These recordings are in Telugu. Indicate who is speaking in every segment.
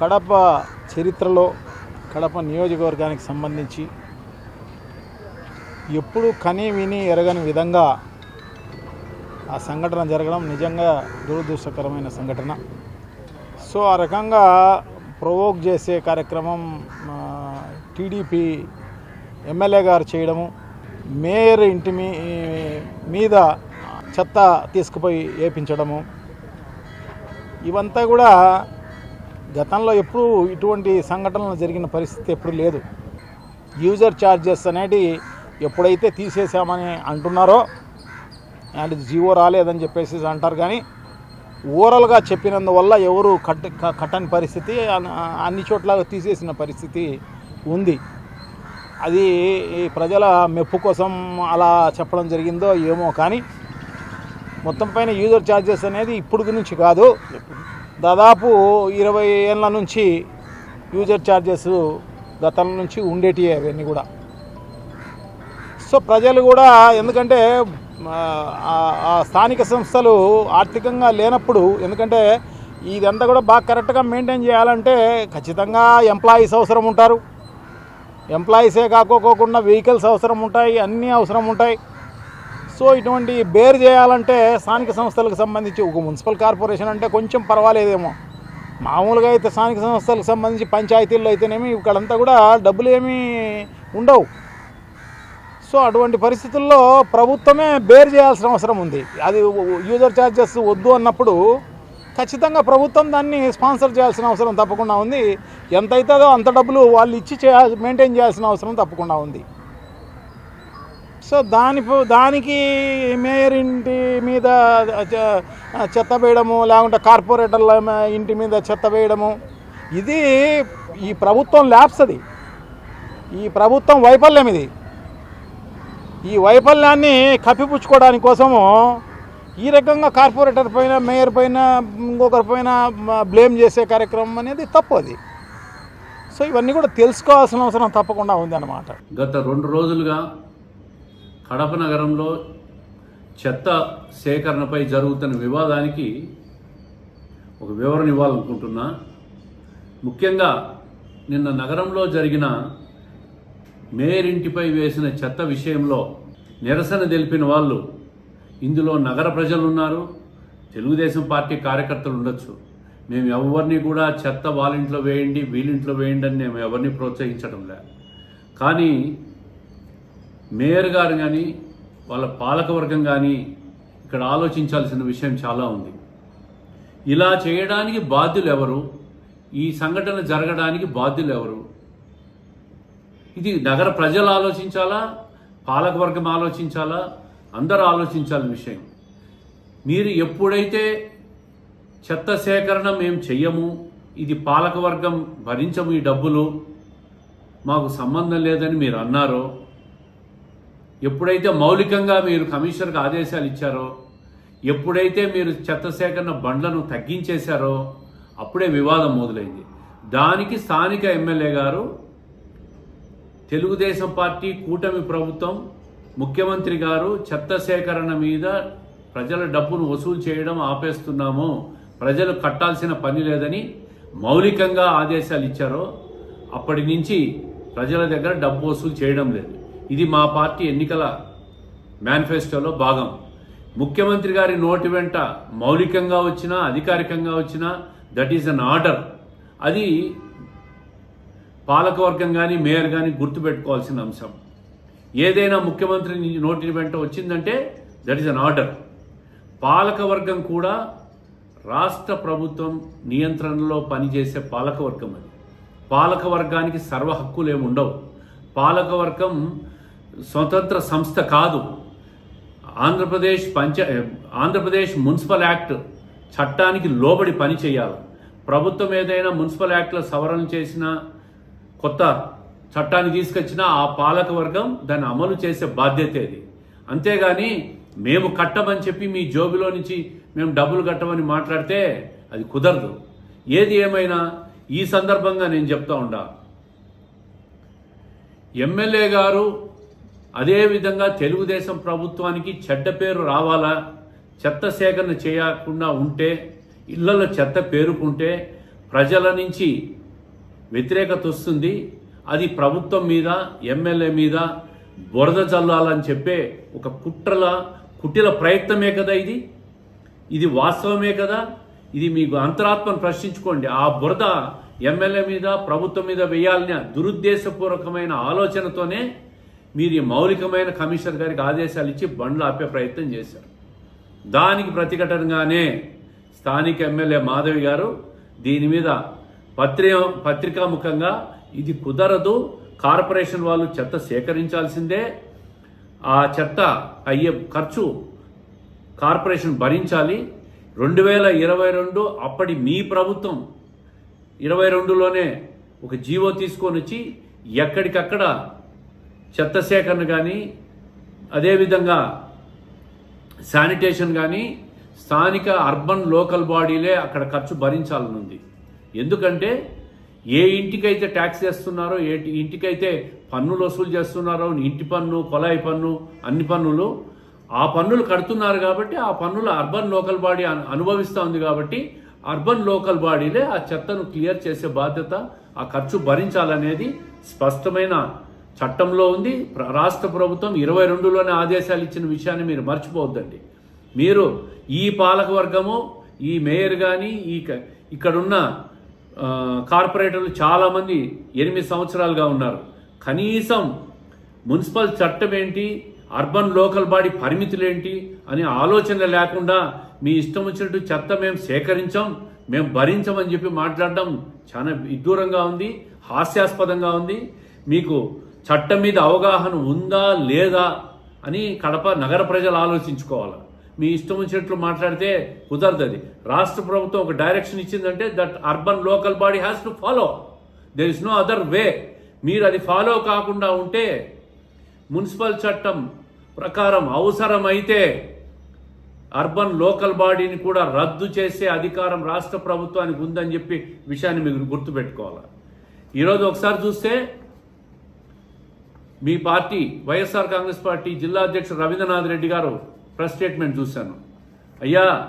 Speaker 1: కడప చరిత్రలో కడప నియోజకవర్గానికి సంబంధించి ఎప్పుడు కని విని ఎరగని విధంగా ఆ సంఘటన జరగడం నిజంగా దురదృష్టకరమైన సంఘటన. సో ఆ రకంగా ప్రొవోక్ చేసే కార్యక్రమం టీడీపీ ఎమ్మెల్యే గారు చేయడము మేయర్ ఇంటి మీ మీద చెత్త తీసుకుపోయి వేపించడము ఇవంతా కూడా గతంలో ఎప్పుడూ ఇటువంటి సంఘటనలు జరిగిన పరిస్థితి ఎప్పుడు లేదు. యూజర్ ఛార్జెస్ అనేది ఎప్పుడైతే తీసేసామని అంటున్నారో అండ్ జీవో రాలేదని చెప్పేసి అంటారు కానీ ఓరల్గా చెప్పినందువల్ల ఎవరు కట్ కట్టని పరిస్థితి అన్- అన్ని చోట్ల తీసేసిన పరిస్థితి ఉంది. అది ఈ ప్రజల మెప్పు కోసం అలా చెప్పడం జరిగిందో ఏమో కానీ మొత్తం పైన యూజర్ ఛార్జెస్ అనేది ఇప్పుడు నుంచి కాదు. దాదాపు ఇరవై ఏళ్ళ నుంచి యూజర్ ఛార్జెస్ గతం నుంచి ఉండేటివి అవన్నీ కూడా. సో ప్రజలు కూడా ఎందుకంటే ఆ, స్థానిక సంస్థలు ఆర్థికంగా లేనప్పుడు ఎందుకంటే ఇదంతా కూడా బాగా కరెక్ట్గా మెయింటైన్ చేయాలంటే ఖచ్చితంగా ఎంప్లాయీస్ అవసరం ఉంటారు. ఎంప్లాయీసే కాకోకుండా వెహికల్స్ అవసరం ఉంటాయి అన్నీ అవసరం ఉంటాయి. సో ఇటువంటి బేర్ చేయాలంటే స్థానిక సంస్థలకు సంబంధించి ఒక మున్సిపల్ కార్పొరేషన్ అంటే కొంచెం పర్వాలేదేమో. మామూలుగా అయితే స్థానిక సంస్థలకు సంబంధించి పంచాయతీల్లో అయితేనేమి ఇక్కడంతా కూడా డబ్బులు ఏమీ ఉండవు. సో అటువంటి పరిస్థితుల్లో ప్రభుత్వమే బేర్ చేయాల్సిన అవసరం ఉంది. అది యూజర్ ఛార్జెస్ వద్దు అన్నప్పుడు ఖచ్చితంగా ప్రభుత్వం దాన్ని స్పాన్సర్ చేయాల్సిన అవసరం తప్పకుండా ఉంది. ఎంత అవుతుందో అంత డబ్బులు వాళ్ళు ఇచ్చి చేయాల్సి మెయింటైన్ చేయాల్సిన అవసరం తప్పకుండా ఉంది. సో దాని దానికి మేయర్ ఇంటి మీద చెత్త వేయడము లేకుంటే కార్పొరేటర్ల ఇంటి మీద చెత్త వేయడము. ఇది ఈ ప్రభుత్వం ల్యాబ్స్ అది. ఈ ప్రభుత్వం వైఫల్యం ఇది. ఈ వైఫల్యాన్ని కప్పిపుచ్చుకోవడానికి కోసము ఈ రకంగా కార్పొరేటర్ పైన మేయర్ పైన ఇంకొకరి పైన బ్లేమ్ చేసే కార్యక్రమం అనేది తప్పు అది. సో ఇవన్నీ కూడా తెలుసుకోవాల్సిన అవసరం తప్పకుండా ఉంది అన్నమాట
Speaker 2: గత రెండు రోజులుగా కడప నగరంలో చెత్త సేకరణపై జరుగుతున్న వివాదానికి ఒక వివరణ ఇవ్వాలనుకుంటున్నా. ముఖ్యంగా నిన్న నగరంలో జరిగిన మేయర్ ఇంటిపై వేసిన చెత్త విషయంలో నిరసన తెలిపిన వాళ్ళు ఇందులో నగర ప్రజలు ఉన్నారు తెలుగుదేశం పార్టీ కార్యకర్తలు ఉండొచ్చు. మేము ఎవరిని కూడా చెత్త వాళ్ళింట్లో వేయండి వీళ్ళింట్లో వేయండి అని మేము ఎవరిని ప్రోత్సహించడం లే. కానీ మేయర్ గారు కానీ వాళ్ళ పాలకవర్గం కానీ ఇక్కడ ఆలోచించాల్సిన విషయం చాలా ఉంది. ఇలా చేయడానికి బాధ్యులు ఎవరు? ఈ సంఘటన జరగడానికి బాధ్యులు ఎవరు? ఇది నగర ప్రజలు ఆలోచించాలా? పాలకవర్గం ఆలోచించాలా? అందరూ ఆలోచించాలి విషయం. మీరు ఎప్పుడైతే చెత్త సేకరణ మేము చెయ్యము ఇది పాలకవర్గం భరించము ఈ డబ్బులు మాకు సంబంధం లేదని మీరు అన్నారో ఎప్పుడైతే మౌలికంగా మీరు కమిషనర్కి ఆదేశాలు ఇచ్చారో ఎప్పుడైతే మీరు చెత్త సేకరణ బండ్లను తగ్గించేశారో అప్పుడే వివాదం మొదలైంది. దానికి స్థానిక ఎమ్మెల్యే గారు తెలుగుదేశం పార్టీ కూటమి ప్రభుత్వం ముఖ్యమంత్రి గారు చెత్త సేకరణ మీద ప్రజల డబ్బును వసూలు చేయడం ఆపేస్తున్నాము ప్రజలు కట్టాల్సిన పని లేదని మౌలికంగా ఆదేశాలు ఇచ్చారో అప్పటి నుంచి ప్రజల దగ్గర డబ్బు వసూలు చేయడం లేదు. ఇది మా పార్టీ ఎన్నికల మేనిఫెస్టోలో భాగం. ముఖ్యమంత్రి గారి నోటి వెంట మౌలికంగా వచ్చినా అధికారికంగా వచ్చినా దట్ ఈజ్ అన్ ఆర్డర్ అది పాలకవర్గం కానీ మేయర్ కానీ గుర్తుపెట్టుకోవాల్సిన అంశం. ఏదైనా ముఖ్యమంత్రి నోటి వెంట వచ్చిందంటే దట్ ఈజ్ అన్ ఆర్డర్ పాలకవర్గం కూడా రాష్ట్ర ప్రభుత్వం నియంత్రణలో పనిచేసే పాలకవర్గం అది. పాలకవర్గానికి సర్వ హక్కులు ఏమి ఉండవు పాలకవర్గం స్వతంత్ర సంస్థ కాదు. ఆంధ్రప్రదేశ్ పంచ ఆంధ్రప్రదేశ్ మున్సిపల్ యాక్ట్ చట్టానికి లోబడి పని చేయాలి. ప్రభుత్వం ఏదైనా మున్సిపల్ యాక్ట్లో సవరణ చేసిన కొత్త చట్టాన్ని తీసుకొచ్చినా ఆ పాలక వర్గం దాన్ని అమలు చేసే బాధ్యత ఇది. అంతేగాని మేము కట్టమని చెప్పి మీ జోబిలో నుంచి మేము డబ్బులు కట్టమని మాట్లాడితే అది కుదరదు. ఏది ఏమైనా ఈ సందర్భంగా నేను చెప్తా ఉండా. ఎమ్మెల్యే గారు అదేవిధంగా తెలుగుదేశం ప్రభుత్వానికి చెడ్డ పేరు రావాలా? చెత్త సేకరణ చేయకుండా ఉంటే ఇళ్ళలో చెత్త పేరుకుంటే ప్రజల నుంచి వ్యతిరేకత వస్తుంది. అది ప్రభుత్వం మీద ఎమ్మెల్యే మీద బురద చల్లాలని చెప్పే ఒక కుట్రల కుటిల ప్రయత్నమే కదా ఇది? ఇది వాస్తవమే కదా? ఇది మీకు అంతరాత్మను ప్రశ్నించుకోండి. ఆ బురద ఎమ్మెల్యే మీద ప్రభుత్వం మీద వేయాలనే దురుద్దేశపూర్వకమైన ఆలోచనతోనే మీరు ఈ మౌలికమైన కమిషనర్ గారికి ఆదేశాలు ఇచ్చి బండ్లు ఆపే ప్రయత్నం చేశారు. దానికి ప్రతిఘటనగానే స్థానిక ఎమ్మెల్యే మాధవి గారు దీని మీద పత్రి పత్రికాముఖంగా ఇది కుదరదు కార్పొరేషన్ వాళ్ళు చెత్త సేకరించాల్సిందే ఆ చెత్త అయ్యే ఖర్చు కార్పొరేషన్ భరించాలి. రెండు వేల ఇరవై రెండు అప్పటి మీ ప్రభుత్వం ఇరవై రెండులోనే ఒక జీవో తీసుకొని వచ్చి ఎక్కడికక్కడ చెత్త సేకరణ కానీ అదేవిధంగా శానిటేషన్ కానీ స్థానిక అర్బన్ లోకల్ బాడీలే అక్కడ ఖర్చు భరించాలనుంది. ఎందుకంటే ఏ ఇంటికైతే ట్యాక్స్ చేస్తున్నారో ఏ ఇంటికైతే పన్నులు వసూలు చేస్తున్నారో ఇంటి పన్ను కొలాయి పన్ను అన్ని పన్నులు ఆ పన్నులు కడుతున్నారు కాబట్టి ఆ పన్నులు అర్బన్ లోకల్ బాడీ అనుభవిస్తూ ఉంది కాబట్టి అర్బన్ లోకల్ బాడీలే ఆ చెత్తను క్లియర్ చేసే బాధ్యత ఆ ఖర్చు భరించాలనేది స్పష్టమైన చట్టంలో ఉంది. రాష్ట్ర ప్రభుత్వం ఇరవై రెండులోనే ఆదేశాలు ఇచ్చిన విషయాన్ని మీరు మర్చిపోవద్దండి. మీరు ఈ పాలక వర్గము ఈ మేయర్ కానీ ఈ ఇక్కడున్న కార్పొరేటర్లు చాలామంది ఎనిమిది సంవత్సరాలుగా ఉన్నారు. కనీసం మున్సిపల్ చట్టం ఏంటి అర్బన్ లోకల్ బాడీ పరిమితులు ఏంటి అనే ఆలోచన లేకుండా మీ ఇష్టం వచ్చినట్టు చెత్త మేము సేకరించాం మేము భరించమని చెప్పి మాట్లాడడం చాలా విదూరంగా ఉంది హాస్యాస్పదంగా ఉంది. మీకు చట్టం మీద అవగాహన ఉందా లేదా అని కడప నగర ప్రజలు ఆలోచించుకోవాలి. మీ ఇష్టం వచ్చినట్లు మాట్లాడితే కుదరదు అది రాష్ట్ర ప్రభుత్వం ఒక డైరెక్షన్ ఇచ్చిందంటే that urban local body has to follow. There is no other way మీరు అది ఫాలో కాకుండా ఉంటే మున్సిపల్ చట్టం ప్రకారం అవసరమైతే అర్బన్ లోకల్ బాడీని కూడా రద్దు చేసే అధికారం రాష్ట్ర ప్రభుత్వానికి ఉందని చెప్పి విషయాన్ని మీరు గుర్తుపెట్టుకోవాలి. ఈరోజు ఒకసారి చూస్తే మీ పార్టీ వైఎస్ఆర్ కాంగ్రెస్ పార్టీ జిల్లా అధ్యక్షుడు రవీంద్రనాథ్ రెడ్డి గారు ప్రెస్ స్టేట్మెంట్ చూశాను. అయ్యా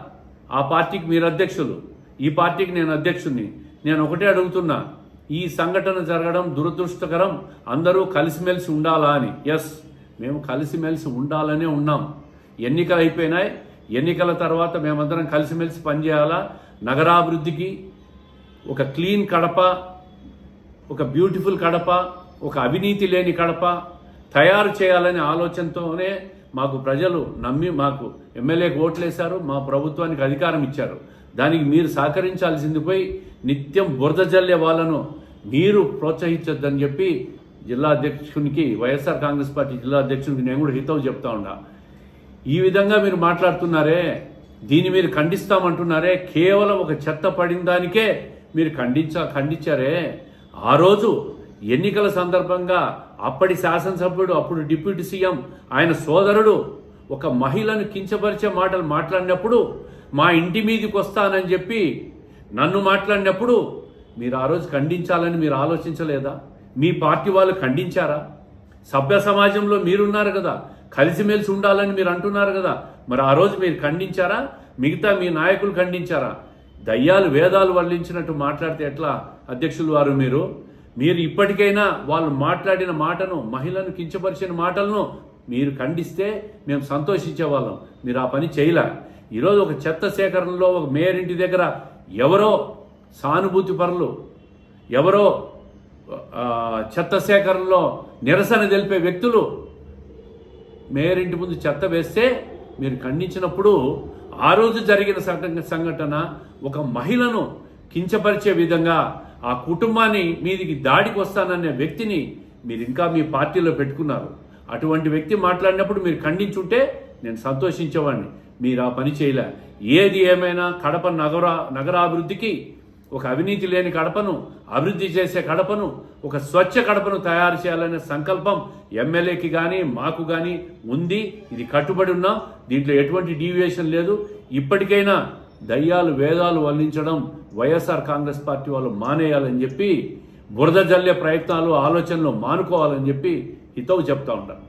Speaker 2: ఆ పార్టీకి మీరు అధ్యక్షులు. ఈ పార్టీకి నేను అధ్యక్షుడిని నేను ఒకటే అడుగుతున్నా ఈ సంఘటన జరగడం దురదృష్టకరం. అందరూ కలిసిమెలిసి ఉండాలా అని. ఎస్ మేము కలిసిమెలిసి ఉండాలనే ఉన్నాం. ఎన్నికలు అయిపోయినాయి. ఎన్నికల తర్వాత మేమందరం కలిసిమెలిసి పనిచేయాలా? నగరాభివృద్ధికి ఒక క్లీన్ కడప ఒక బ్యూటిఫుల్ కడప ఒక అవినీతి లేని కడప తయారు చేయాలనే ఆలోచనతోనే మాకు ప్రజలు నమ్మి మాకు ఎమ్మెల్యేకి ఓట్లేశారు మా ప్రభుత్వానికి అధికారం ఇచ్చారు. దానికి మీరు సహకరించాల్సింది పోయి నిత్యం బురద జల్లే వాళ్ళను మీరు ప్రోత్సహించొద్దని చెప్పి జిల్లా అధ్యక్షునికి వైఎస్ఆర్ కాంగ్రెస్ పార్టీ జిల్లా అధ్యక్షునికి నేను కూడా హితవు చెప్తా ఉన్నా. ఈ విధంగా మీరు మాట్లాడుతున్నారే దీన్ని మీరు ఖండిస్తామంటున్నారే కేవలం ఒక చెత్త పడిన దానికే మీరు ఖండించ ఖండించారే. ఆ రోజు ఎన్నికల సందర్భంగా అప్పటి శాసనసభ్యుడు అప్పుడు డిప్యూటీ సీఎం ఆయన సోదరుడు ఒక మహిళను కించపరిచే మాటలు మాట్లాడినప్పుడు మా ఇంటి మీదకి వస్తానని చెప్పి నన్ను మాట్లాడినప్పుడు మీరు ఆ రోజు ఖండించాలని మీరు ఆలోచించలేదా? మీ పార్టీ వాళ్ళు ఖండించారా? సభ్య సమాజంలో మీరున్నారు కదా కలిసిమెలిసి ఉండాలని మీరు అంటున్నారు కదా మరి ఆ రోజు మీరు ఖండించారా? మిగతా మీ నాయకులు ఖండించారా? దయ్యాలు వేదాలు వల్లించినట్టు మాట్లాడితే ఎట్లా? అధ్యక్షులు వారు మీరు మీరు ఇప్పటికైనా వాళ్ళు మాట్లాడిన మాటను మహిళను కించపరిచిన మాటలను మీరు ఖండిస్తే మేము సంతోషించేవాళ్ళం మీరు ఆ పని చేయలే. ఈరోజు ఒక చెత్త సేకరణలో ఒక మేయర్ ఇంటి దగ్గర ఎవరో సానుభూతి పరులు ఎవరో చెత్త సేకరణలో నిరసన తెలిపే వ్యక్తులు మేయర్ ఇంటి ముందు చెత్త వేస్తే మీరు ఖండించినప్పుడు ఆ రోజు జరిగిన సంఘటన సంఘటన ఒక మహిళను కించపరిచే విధంగా ఆ కుటుంబాన్ని మీదికి దాడికి వస్తాననే వ్యక్తిని మీరు ఇంకా మీ పార్టీలో పెట్టుకున్నారు. అటువంటి వ్యక్తి మాట్లాడినప్పుడు మీరు ఖండించుంటే నేను సంతోషించేవాడిని మీరు ఆ పని చేయలే. ఏది ఏమైనా కడప నగర నగరాభివృద్ధికి ఒక అవినీతి లేని కడపను అభివృద్ధి చేసే కడపను ఒక స్వచ్ఛ కడపను తయారు చేయాలనే సంకల్పం ఎమ్మెల్యేకి కానీ మాకు కానీ ఉంది. ఇది కట్టుబడి ఉన్నాం దీంట్లో ఎటువంటి డీవియేషన్ లేదు. ఇప్పటికైనా దయ్యాలు వేదాలు వల్లించడం వైఎస్ఆర్ కాంగ్రెస్ పార్టీ వాళ్ళు మానేయాలని చెప్పి బురద జల్లే ప్రయత్నాలు ఆలోచనలు మానుకోవాలని చెప్పి హితవు చెప్తా ఉంటాను